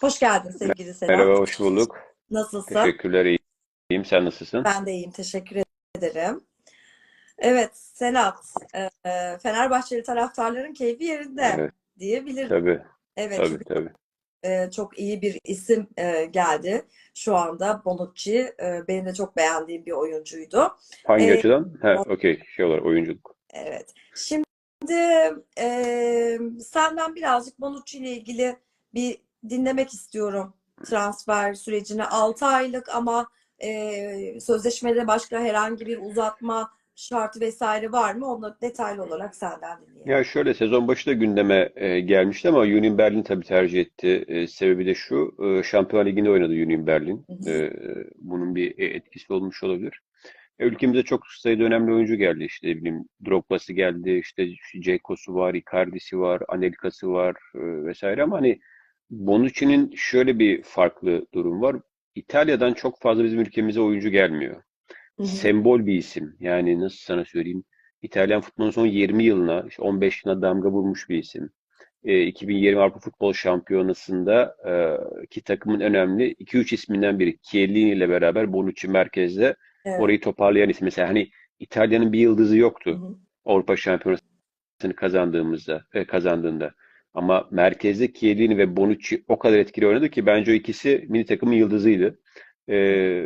Hoş geldin sevgili Selam. Merhaba, hoş bulduk. Nasılsın? Teşekkürler, iyiyim. Sen nasılsın? Ben de iyiyim. Teşekkür ederim. Evet, Senat. e, Fenerbahçeli taraftarların keyfi yerinde Evet, diyebilirim. tabii, Evet, tabii, çünkü tabii. e, çok iyi bir isim e, geldi şu anda. Bonucci. E, benim de çok beğendiğim bir oyuncuydu. Hangi E, açıdan? Ha, okey, şey olarak oyunculuk. Evet. Şimdi e, senden birazcık Bonucci ile ilgili bir dinlemek istiyorum. Transfer sürecini 6 aylık ama e, sözleşmede başka herhangi bir uzatma şartı vesaire var mı? Onu detaylı olarak senden dinleyelim. Ya şöyle sezon başı da gündeme e, gelmişti ama Union Berlin tabii tercih etti. E, sebebi de şu, e, Şampiyon Ligi'nde oynadı Union Berlin. E, bunun bir e, etkisi olmuş olabilir. E, ülkemize çok sayıda önemli oyuncu geldi. İşte bileyim Drogba'sı geldi, işte Dzeko'su var, Icardi'si var, Anelka'sı var e, vesaire ama hani Bonucci'nin şöyle bir farklı durum var. İtalya'dan çok fazla bizim ülkemize oyuncu gelmiyor. Hı hı. Sembol bir isim. Yani nasıl sana söyleyeyim? İtalyan futbolunun son 20 yılına, işte 15 yılına damga vurmuş bir isim. E, 2020 Avrupa Futbol Şampiyonası'nda e, ki takımın önemli 2-3 isminden biri Chiellini ile beraber Bonucci merkezde Evet. orayı toparlayan isim. Mesela hani İtalya'nın bir yıldızı Hı yoktu hı. Avrupa Şampiyonası'nı kazandığımızda, e, kazandığında. Ama merkezde Chiellini ve Bonucci o kadar etkili oynadı ki bence o ikisi milli takımın yıldızıydı. E,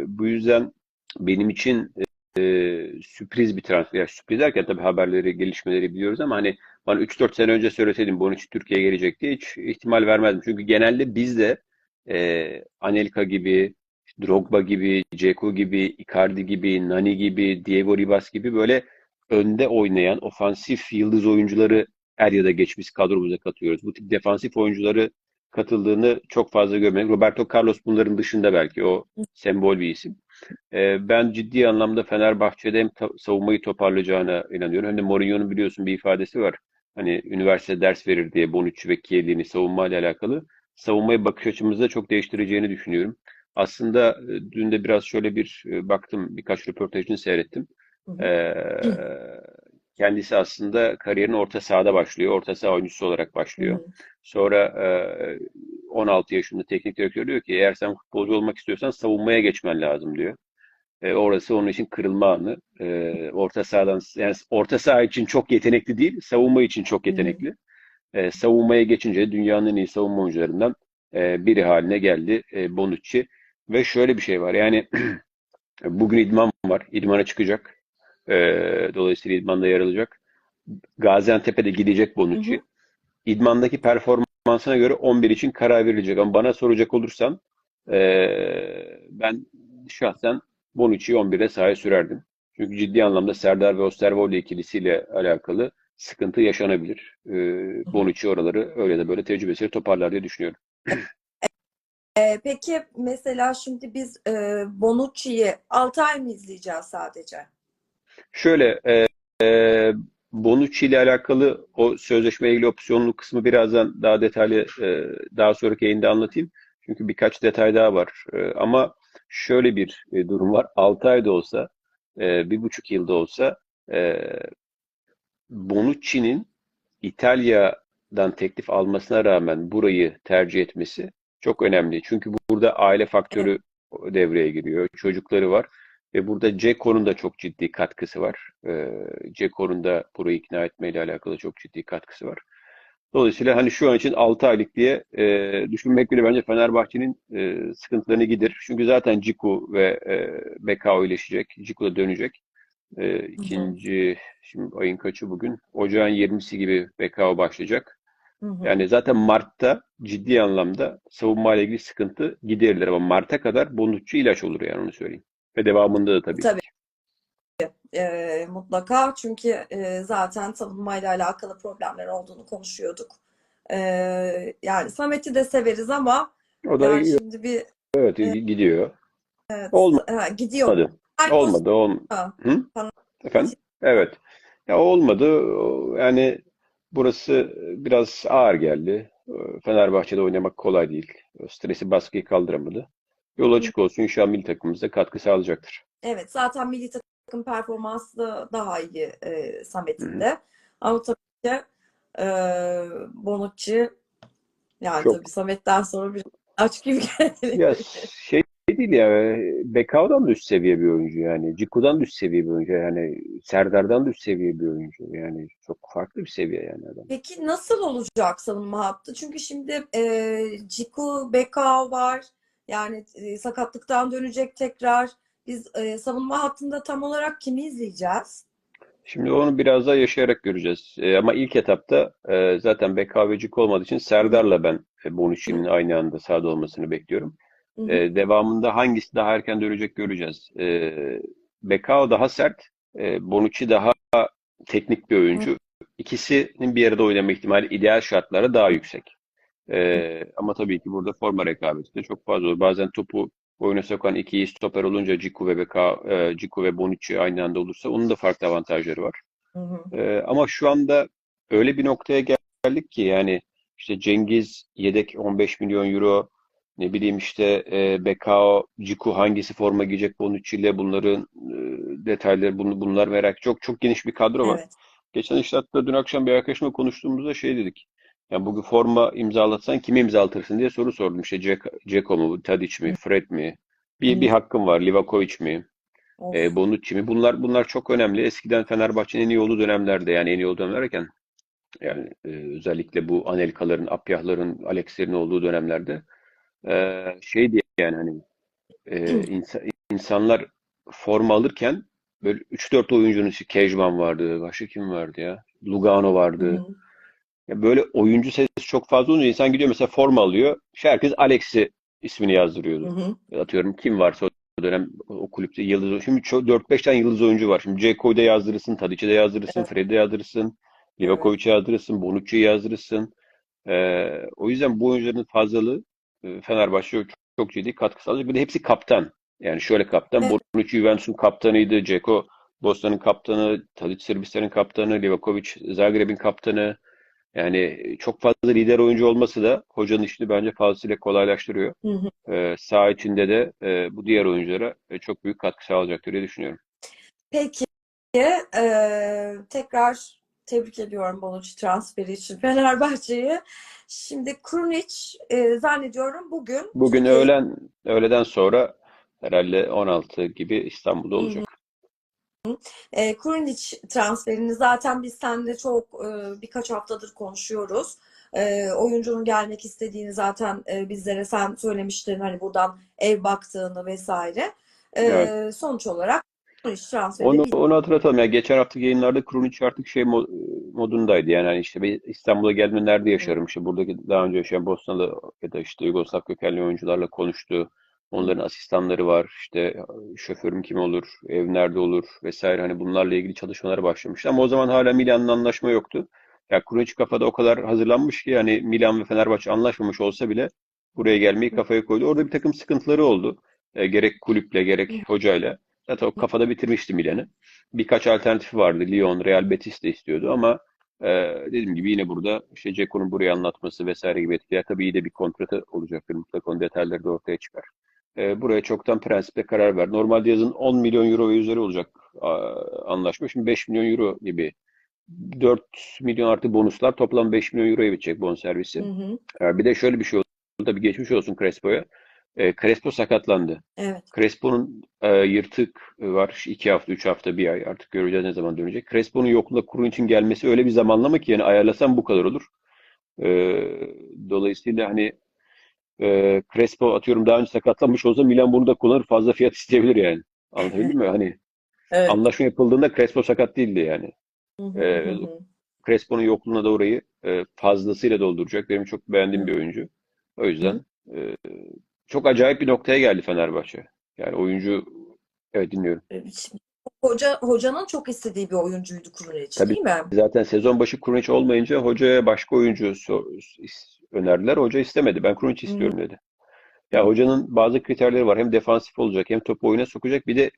bu yüzden benim için e, sürpriz bir transfer. Ya sürpriz derken tabii haberleri, gelişmeleri biliyoruz ama hani bana 3-4 sene önce söyleseydin Bonucci Türkiye'ye gelecek diye hiç ihtimal vermezdim. Çünkü genelde bizde e, Anelka gibi, Drogba gibi, Dzeko gibi, Icardi gibi, Nani gibi, Diego Ribas gibi böyle önde oynayan ofansif yıldız oyuncuları er ya da geç biz kadromuza katıyoruz. Bu tip defansif oyuncuları katıldığını çok fazla görmedik. Roberto Carlos bunların dışında belki o sembol bir isim. Ee, ben ciddi anlamda Fenerbahçe'de hem ta- savunmayı toparlayacağına inanıyorum. Hem de Mourinho'nun biliyorsun bir ifadesi var. Hani üniversite ders verir diye Bonucci ve Chiellini savunmayla alakalı. Savunmaya bakış açımızı da çok değiştireceğini düşünüyorum. Aslında e, dün de biraz şöyle bir e, baktım, birkaç röportajını seyrettim. Ee, kendisi aslında kariyerine orta sahada başlıyor. Orta saha oyuncusu olarak başlıyor. hı. Sonra e, 16 yaşında teknik direktör diyor ki eğer sen futbolcu olmak istiyorsan savunmaya geçmen lazım diyor. E, orası onun için kırılma anı. E, orta sahadan yani orta saha için çok yetenekli değil, savunma için çok hı. yetenekli. E, savunmaya geçince dünyanın en iyi savunma oyuncularından e, biri haline geldi e, Bonucci. Ve şöyle bir şey var yani bugün idman var, idmana çıkacak. E, dolayısıyla idmanda yer alacak. Gaziantep'e de gidecek Hı Bonucci. hı. İdmandaki performansına göre 11 için karar verilecek. Ama bana soracak olursan eee, ben şahsen Bonucci'yi 11'e sahaya sürerdim. Çünkü ciddi anlamda Serdar ve Osterwolde ikilisiyle alakalı sıkıntı yaşanabilir. Hı hı. Bonucci oraları öyle de böyle tecrübesiyle toparlar diye düşünüyorum. E, peki mesela şimdi biz e, Bonucci'yi 6 ay mı izleyeceğiz sadece? Şöyle eee Bonucci ile alakalı o sözleşmeyle ilgili opsiyonlu kısmı birazdan daha detaylı eee, daha sonraki yayında anlatayım. Çünkü birkaç detay daha var. Eee, ama şöyle bir e, durum var. 6 ayda olsa, eee, bir buçuk yılda olsa eee Bonucci'nin İtalya'dan teklif almasına rağmen burayı tercih etmesi çok önemli. Çünkü burada aile faktörü devreye giriyor. Çocukları var. Ve burada Dzeko'nun da çok ciddi katkısı var. Ee, Dzeko'nun da burayı ikna etmeyle alakalı çok ciddi katkısı var. Dolayısıyla hani şu an için 6 aylık diye e, düşünmek bile bence Fenerbahçe'nin e, sıkıntılarını giderir. Çünkü zaten Ciku ve e, Bekao iyileşecek. Ciku da dönecek. E, Hı hı. ikinci, şimdi ayın kaçı bugün? Ocağın 20'si gibi Bekao başlayacak. Hı hı. Yani zaten Mart'ta ciddi anlamda savunma ile ilgili sıkıntı giderilir ama Mart'a kadar Bonucci ilaç olur yani onu söyleyeyim. Ve devamında da tabii Tabii. E, mutlaka çünkü e, zaten savunmayla alakalı problemler olduğunu konuşuyorduk. E, yani Samet'i de severiz ama O da yani şimdi bir evet e, gidiyor. evet, Olmadı. ha, gidiyor. Olmadı. Olmadı. Ha, Hı? Efendim? Evet. Ya olmadı. Yani burası biraz ağır geldi. Fenerbahçe'de oynamak kolay değil. O stresi, baskıyı kaldıramadı. Yol açık olsun. İnşallah milli takımımıza katkı sağlayacaktır. Evet, zaten milli takım performansı da daha iyi e, Samet'in de. Ama tabii ki e, Bonucci yani Çok tabii Samet'ten sonra bir Aç gibi geldi. Ya şey değil ya Bekao'dan da üst seviye bir oyuncu yani. Ciku'dan da üst seviye bir oyuncu yani. Serdar'dan da üst seviye bir oyuncu yani. Çok farklı bir seviye yani adam. Peki nasıl olacak savunma hattı? Çünkü şimdi e, Ciku, Bekao var. Yani e, sakatlıktan dönecek tekrar. Biz e, savunma hattında tam olarak kimi izleyeceğiz? Şimdi onu biraz daha yaşayarak göreceğiz. E, ama ilk etapta e, zaten Ciku olmadığı için Serdar'la ben e, Bonucci'nin aynı anda sahada olmasını bekliyorum. Hı hı. E, devamında hangisi daha erken dönecek göreceğiz. E, Bekao daha sert, e, Bonucci daha teknik bir oyuncu. İkisinin bir arada oynama ihtimali ideal şartlarda daha yüksek. E, ama tabii ki burada forma rekabeti de çok fazla olur. Bazen topu oyuna sokan iki iyi stoper olunca Ciku ve Bekao, e, Ciku ve Bonucci aynı anda olursa onun da farklı avantajları var. Hı hı. Ee, ama şu anda öyle bir noktaya geldik ki yani işte Cengiz yedek 15 milyon euro ne bileyim işte e, Bekao, Ciku hangisi forma giyecek Bonucci ile bunların e, detayları bunu, bunlar merak çok çok geniş bir kadro var. Evet. Geçen işte hatta dün akşam bir arkadaşımla konuştuğumuzda şey dedik. Yani bugün forma imzalatsan kime imzalatırsın diye soru sordum. İşte Cek- Dzeko mu, Tadic mi, Fred mi? Bir, bir hakkım var. Livakovic mi? Of. E, Bonucci mi? Bunlar bunlar çok önemli. Eskiden Fenerbahçe'nin en iyi olduğu dönemlerde yani en iyi olduğu dönemler derken yani e, özellikle bu Anelka'ların, Apyah'ların, Alex'lerin olduğu dönemlerde e, şeydi yani hani e, insa- insanlar forma alırken böyle 3-4 oyuncunun işte Kejman vardı, başka kim vardı ya? Lugano vardı. hı. Ya böyle oyuncu sayısı çok fazla olunca insan gidiyor mesela forma alıyor. İşte herkes Alex'i ismini Hı yazdırıyordu. hı. Atıyorum kim varsa o dönem o kulüpte yıldız. Şimdi çok 4-5 tane yıldız oyuncu var. Şimdi Ceko'yu da yazdırırsın, Tadic'i de yazdırırsın, Evet. Fred'i de yazdırırsın, Livakovic'i yazdırırsın, Bonucci'yi yazdırırsın. Ee, o yüzden bu oyuncuların fazlalığı e, Fenerbahçe'ye çok, çok ciddi katkı sağlayacak. Bir de hepsi kaptan. Yani şöyle kaptan. Evet. Bonucci Juventus'un kaptanıydı. Ceko Bosna'nın kaptanı, Tadic Sırbistan'ın kaptanı, Livakovic Zagreb'in kaptanı. Yani çok fazla lider oyuncu olması da hocanın işini bence fazlasıyla kolaylaştırıyor. Hı hı. Ee, saha içinde de e, bu diğer oyunculara e, çok büyük katkı sağlayacaktır diye düşünüyorum. Peki eee, tekrar tebrik ediyorum Bonucci transferi için Fenerbahçe'yi. Şimdi Krunic eee, zannediyorum bugün Bugün öğlen öğleden sonra herhalde 16 gibi İstanbul'da olacak. E, transferini zaten biz seninle çok e, birkaç haftadır konuşuyoruz. E, oyuncunun gelmek istediğini zaten e, bizlere sen söylemiştin hani buradan ev baktığını vesaire. E, Evet. sonuç olarak Onu onu hatırlatalım. Yani geçen hafta yayınlarda Krunic artık şey mo- modundaydı. Yani hani işte İstanbul'a geldiğimde nerede yaşarım? İşte buradaki daha önce yaşayan Bosnalı ya da işte Yugoslav kökenli oyuncularla konuştu. Onların asistanları var. İşte şoförüm kim olur? Ev nerede olur? Vesaire hani bunlarla ilgili çalışmalara başlamıştı. Ama o zaman hala Milan'la anlaşma yoktu. Ya Krunic kafada o kadar hazırlanmış ki yani Milan ve Fenerbahçe anlaşmamış olsa bile buraya gelmeyi kafaya koydu. Orada bir takım sıkıntıları oldu. E, gerek kulüple gerek hocayla. Zaten o kafada bitirmişti Milan'ı. Birkaç alternatifi vardı. Lyon, Real Betis de istiyordu ama e, dediğim gibi yine burada işte Ceko'nun buraya anlatması vesaire gibi etkiler. Tabii iyi de bir kontratı olacaktır. Mutlaka onun detayları da ortaya çıkar. E, buraya çoktan prensiple karar ver. Normalde yazın 10 milyon euro ve üzeri olacak a, anlaşma. Şimdi 5 milyon euro gibi. 4 milyon artı bonuslar toplam 5 milyon euroya bitecek bonservisi. Hı hı. E, bir de şöyle bir şey oldu. Tabii geçmiş olsun Crespo'ya. E, Crespo sakatlandı. Evet. Crespo'nun e, yırtık var. iki hafta, üç hafta, bir ay artık göreceğiz ne zaman dönecek. Crespo'nun yokluğunda kurun için gelmesi öyle bir zamanlama ki yani ayarlasam bu kadar olur. E, dolayısıyla hani e, Crespo atıyorum daha önce sakatlanmış olsa Milan bunu da kullanır fazla fiyat isteyebilir yani. Anlatabildim mi? Hani Evet. anlaşma yapıldığında Crespo sakat değildi yani. E. Crespo'nun yokluğuna da orayı e, fazlasıyla dolduracak. Benim çok beğendiğim bir oyuncu. O yüzden e, çok acayip bir noktaya geldi Fenerbahçe. Yani oyuncu evet dinliyorum. E, Hoca, hocanın çok istediği bir oyuncuydu Krunic Tabii. değil mi? Zaten sezon başı Krunic olmayınca hocaya başka oyuncu önerdiler. Hoca istemedi. Ben Krunic istiyorum dedi. Ya hocanın bazı kriterleri var. Hem defansif olacak hem topu oyuna sokacak. Bir de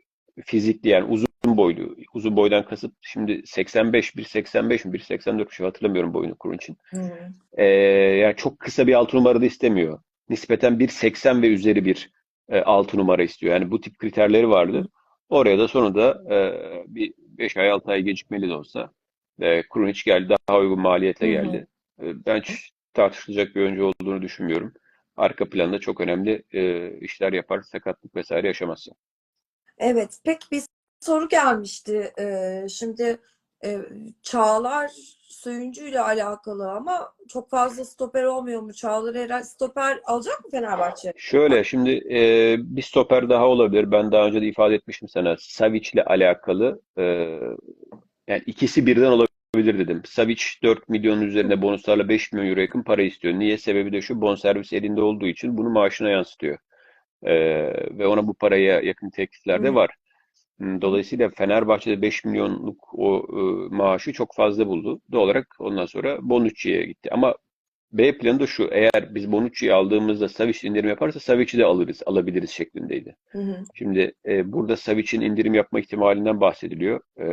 fizikli yani uzun boylu. Uzun boydan kasıt şimdi 85, 1.85 mi 1.84 bir şey hatırlamıyorum boyunu Krunic'in. Hı hı. Ee, yani çok kısa bir altı numara da istemiyor. Nispeten 1.80 ve üzeri bir e, altı numara istiyor. Yani bu tip kriterleri vardı. Oraya da sonunda e, bir 5 ay 6 ay gecikmeli de olsa e, Krunic geldi. Daha uygun maliyetle Hı hı. geldi. E, ben tartışılacak bir oyuncu olduğunu düşünmüyorum. arka planda çok önemli e, işler yapar, sakatlık vesaire yaşamazsa. Evet, pek bir soru gelmişti. Ee, şimdi e, Çağlar Söyüncü ile alakalı ama çok fazla stoper olmuyor mu? Çağlar herhalde stoper alacak mı Fenerbahçe? Şöyle şimdi e, bir stoper daha olabilir. Ben daha önce de ifade etmiştim sana. Savic ile alakalı e, yani ikisi birden olabilir dedim. Savic 4 milyonun üzerinde bonuslarla 5 milyon euro yakın para istiyor. Niye? Sebebi de şu bonservis elinde olduğu için bunu maaşına yansıtıyor. E, ve ona bu paraya yakın teklifler de var. Hmm, Dolayısıyla Fenerbahçe'de 5 milyonluk o e, maaşı çok fazla buldu. Doğal olarak ondan sonra Bonucci'ye gitti. Ama B planı da şu. Eğer biz Bonucci'yi aldığımızda Savic indirim yaparsa Savic'i de alırız, alabiliriz şeklindeydi. Hı hı. Şimdi e, burada Savic'in indirim yapma ihtimalinden bahsediliyor. E,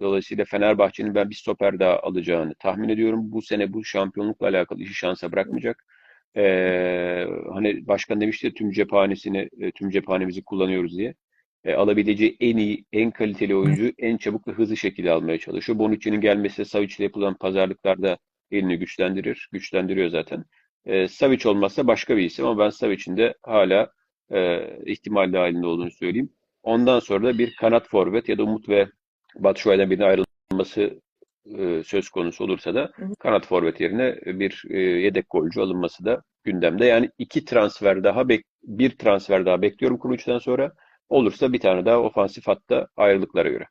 dolayısıyla Fenerbahçe'nin ben bir stoper daha alacağını tahmin ediyorum. Bu sene bu şampiyonlukla alakalı işi şansa bırakmayacak. E, hani başkan demişti ya tüm cephanesini, e, tüm cephanemizi kullanıyoruz diye. E, alabileceği en iyi, en kaliteli oyuncu en çabuk ve hızlı şekilde almaya çalışıyor. Bonucci'nin gelmesi Savic'le yapılan pazarlıklarda elini güçlendirir. Güçlendiriyor zaten. E, Savic olmazsa başka bir isim ama ben Savic'in de hala e, ihtimal dahilinde olduğunu söyleyeyim. Ondan sonra da bir kanat forvet ya da Umut ve Batshuayi'den birine ayrılması e, söz konusu olursa da kanat forvet yerine bir e, yedek golcü alınması da gündemde. Yani iki transfer daha bek bir transfer daha bekliyorum Kuruç'tan sonra. Olursa bir tane daha ofansif hatta ayrılıklara göre.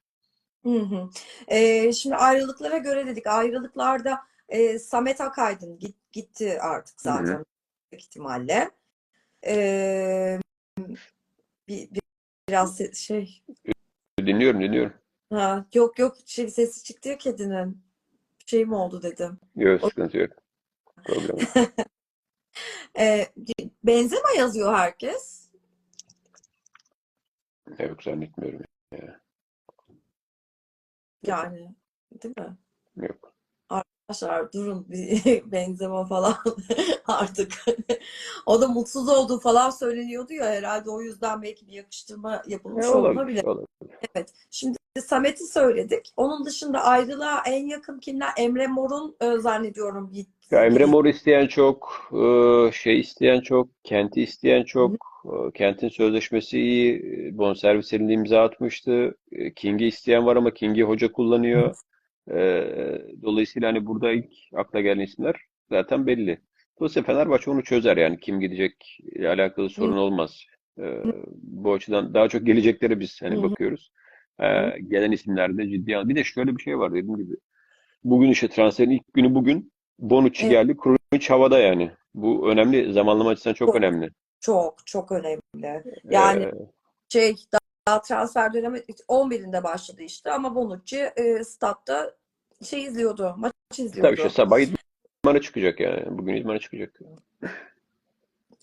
Hı hı. Ee, şimdi ayrılıklara göre dedik. Ayrılıklarda e, Samet Akaydın git- gitti artık zaten büyük ihtimalle. Ee, bir, bir- biraz şey Dinliyorum, dinliyorum. ha, yok yok şey sesi çıktı ya kedinin. Bir şey mi oldu dedim. Yok, O- sıkıntı yok. Problem. Ee, Benzema yazıyor herkes. Yok zannetmiyorum. Yani değil mi? Yok. Arkadaşlar durun bir Benzema falan artık. O da mutsuz olduğu falan söyleniyordu ya herhalde o yüzden belki bir yakıştırma yapılmış E, olabilir, olabilir. olabilir. Evet. Şimdi Samet'i söyledik. Onun dışında ayrılığa en yakın kimler? Emre Mor'un e, zannediyorum git. Ya Emre Mor isteyen çok, e, şey isteyen çok, Kent'i isteyen çok. E, Kent'in sözleşmesi iyi, e, bonservis elinde imza atmıştı. E, King'i isteyen var ama King'i hoca kullanıyor. E, Dolayısıyla hani burada ilk akla gelen isimler zaten belli. Dolayısıyla Fenerbahçe onu çözer yani kim gidecek ile alakalı sorun olmaz. E, Bu açıdan daha çok geleceklere biz hani Hı hı. bakıyoruz. E, Gelen isimlerde ciddi al. Bir de şöyle bir şey var dediğim gibi. Bugün işte transferin ilk günü bugün. Bonucci Evet. geldi. Krunic havada yani. Bu önemli. Zamanlama açısından çok Çok. önemli. Çok çok önemli. Yani Ee, şey transfer dönemi 11'inde başladı işte ama Bonucci e, statta şey izliyordu. Maç tabii izliyordu. işte sabah idmana çıkacak yani. Bugün idmana çıkacak.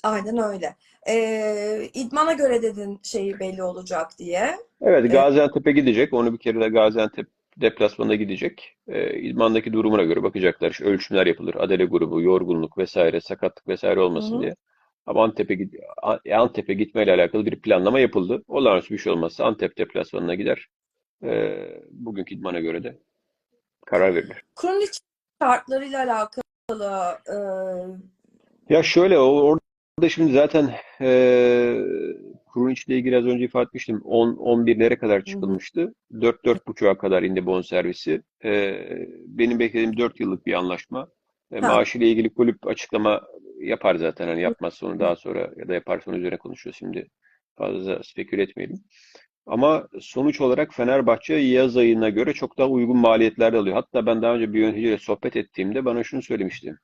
Aynen öyle. E, idmana göre dedin şeyi belli olacak diye. Evet Gaziantep'e gidecek. Onu bir kere de Gaziantep deplasmanına gidecek. Ee, idmandaki durumuna göre bakacaklar. İşte ölçümler yapılır. Adele grubu, yorgunluk vesaire, sakatlık vesaire olmasın hı. diye. Ama Antep'e git Antep'e gitmeyle alakalı bir planlama yapıldı. Olağanüstü bir şey olmazsa Antep deplasmanına gider. Ee, bugünkü idmana göre de karar verilir. Krunic şartlarıyla alakalı e, Ya şöyle orada şimdi zaten eee Krunic ile ilgili az önce ifade etmiştim. 10 11'lere kadar çıkılmıştı. 4 4.5'a kadar indi bonservisi. Eee benim beklediğim 4 yıllık bir anlaşma. E, Ha. maaşıyla ilgili kulüp açıklama yapar zaten. Hani yapmazsa onu daha sonra ya da yaparsa onun üzerine konuşuyoruz şimdi. Fazla speküle etmeyelim. Ama sonuç olarak Fenerbahçe yaz ayına göre çok daha uygun maliyetler alıyor. Hatta ben daha önce bir yöneticiyle sohbet ettiğimde bana şunu söylemişti.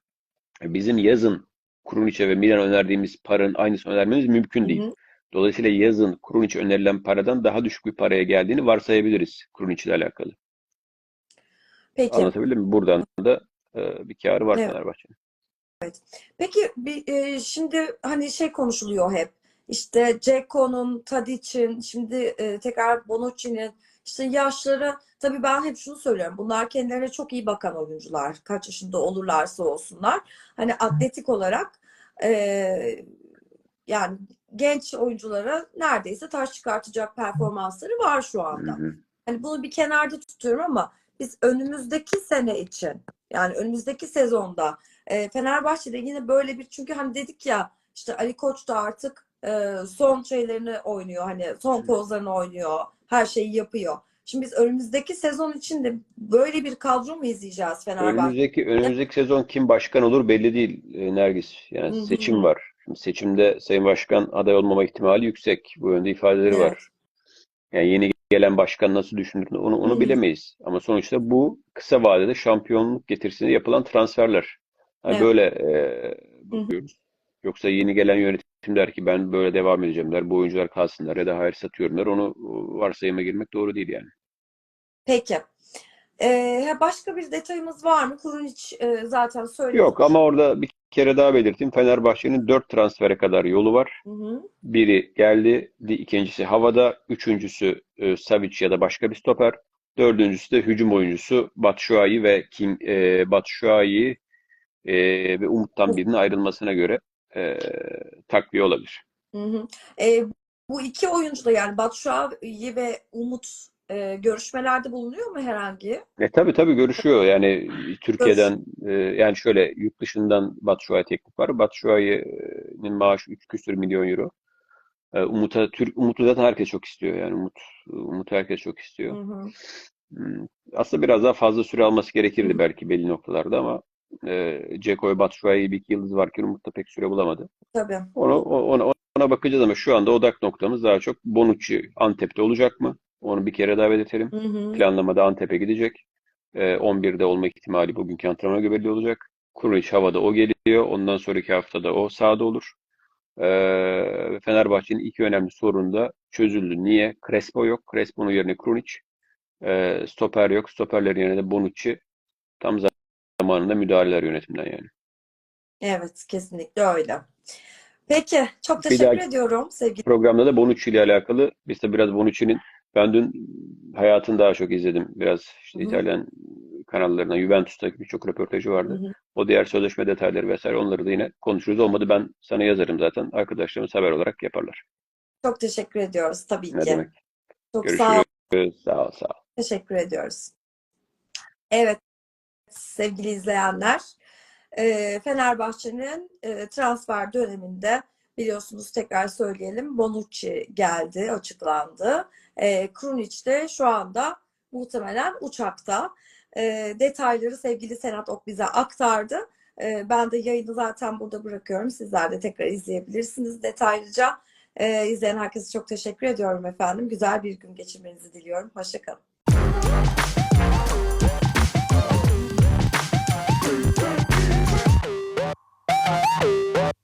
Bizim yazın Kruniç'e ve Milan önerdiğimiz paranın aynısını önermemiz mümkün Hı değil. hı. Dolayısıyla yazın Kruniç önerilen paradan daha düşük bir paraya geldiğini varsayabiliriz Kruniç ile alakalı. Peki. Anlatabildim mi? Buradan da e, bir kârı var Evet. Fenerbahçe'nin. Peki bir, e, şimdi hani şey konuşuluyor hep. İşte Ceko'nun, Tadic'in, şimdi e, tekrar Bonucci'nin işte yaşları tabii ben hep şunu söylüyorum. Bunlar kendilerine çok iyi bakan oyuncular. Kaç yaşında olurlarsa olsunlar. Hani atletik olarak e, yani genç oyunculara neredeyse taş çıkartacak performansları var şu anda. Hani bunu bir kenarda tutuyorum ama biz önümüzdeki sene için yani önümüzdeki sezonda e, Fenerbahçe'de yine böyle bir çünkü hani dedik ya işte Ali Koç da artık e, son şeylerini oynuyor. Hani son kozlarını oynuyor. Her şeyi yapıyor. Şimdi biz önümüzdeki sezon için de böyle bir kadro mu izleyeceğiz Fenerbahçe? Önümüzdeki önümüzdeki sezon kim başkan olur belli değil e, Nergis. Yani Hı hı. seçim var. Şimdi seçimde Sayın Başkan aday olmama ihtimali yüksek. Bu yönde ifadeleri Evet. var. Yani yeni gelen başkan nasıl düşünür onu onu bilemeyiz. Ama sonuçta bu kısa vadede şampiyonluk getirisine yapılan transferler. Yani Evet. böyle e, bakıyoruz. Yoksa yeni gelen yönetim der ki ben böyle devam edeceğim der. Bu oyuncular kalsınlar ya da hayır satıyorum der. Onu varsayıma girmek doğru değil yani. Peki. Ee, başka bir detayımız var mı? Kurunic e, zaten söyledik. Yok ama orada bir kere daha belirteyim. Fenerbahçe'nin dört transfere kadar yolu var. Hı hı. Biri geldi, di- ikincisi havada, üçüncüsü e, Savic ya da başka bir stoper, dördüncüsü de hücum oyuncusu Batshuayi ve Kim e, Batshuayi e, ve Umut'tan birinin ayrılmasına göre e, takviye olabilir. Hı hı. Ee, bu iki oyuncu da yani Batshuayi ve Umut e, görüşmelerde bulunuyor mu herhangi? E tabii tabii görüşüyor. Yani Türkiye'den e, yani şöyle yurt dışından Batshuayi teklif var. Batshuayi'nin maaşı 3 küsur milyon euro. E, Umut'a Türk Umut'u zaten herkes çok istiyor. Yani Umut Umut herkes çok istiyor. Hı hı. Hmm, Aslında biraz daha fazla süre alması gerekirdi belki belli noktalarda ama e, ve Batshuayi bir iki yıldız varken Umut da pek süre bulamadı. Tabii. Onu, ona, ona bakacağız ama şu anda odak noktamız daha çok Bonucci Antep'te olacak mı? Onu bir kere daha belirtelim. Hı hı. Planlamada Antep'e gidecek. E, 11'de olma ihtimali bugünkü antrenmana göre belli olacak. Kurunic havada o geliyor. Ondan sonraki haftada o sahada olur. E, Fenerbahçe'nin iki önemli sorunu da çözüldü. Niye? Crespo yok. Crespo'nun yerine Krunic. E, stoper yok. Stoperlerin yerine de Bonucci. Tam zamanında müdahaleler yönetimden yani. Evet, kesinlikle öyle. Peki, çok teşekkür ediyorum sevgili. Programda da Bonucci ile alakalı biz de biraz Bonucci'nin ben dün hayatını daha çok izledim. Biraz işte Hı hı. İtalyan kanallarına Juventus'taki birçok röportajı vardı. hı. O diğer sözleşme detayları vesaire onları da yine konuşuruz. Olmadı ben sana yazarım zaten. Arkadaşlarımız haber olarak yaparlar. Çok teşekkür ediyoruz tabii Ne ki. demek? Çok sağ ol. Görüşürüz. Sağ ol, sağ ol. Teşekkür ediyoruz. Evet, sevgili izleyenler, e, Fenerbahçe'nin e, transfer döneminde biliyorsunuz tekrar söyleyelim Bonucci geldi açıklandı. E, Krunic de şu anda muhtemelen uçakta. E, detayları sevgili Senat Ok bize aktardı. E, ben de yayını zaten burada bırakıyorum. Sizler de tekrar izleyebilirsiniz detaylıca. E, izleyen herkese çok teşekkür ediyorum efendim. Güzel bir gün geçirmenizi diliyorum. Hoşçakalın. Thank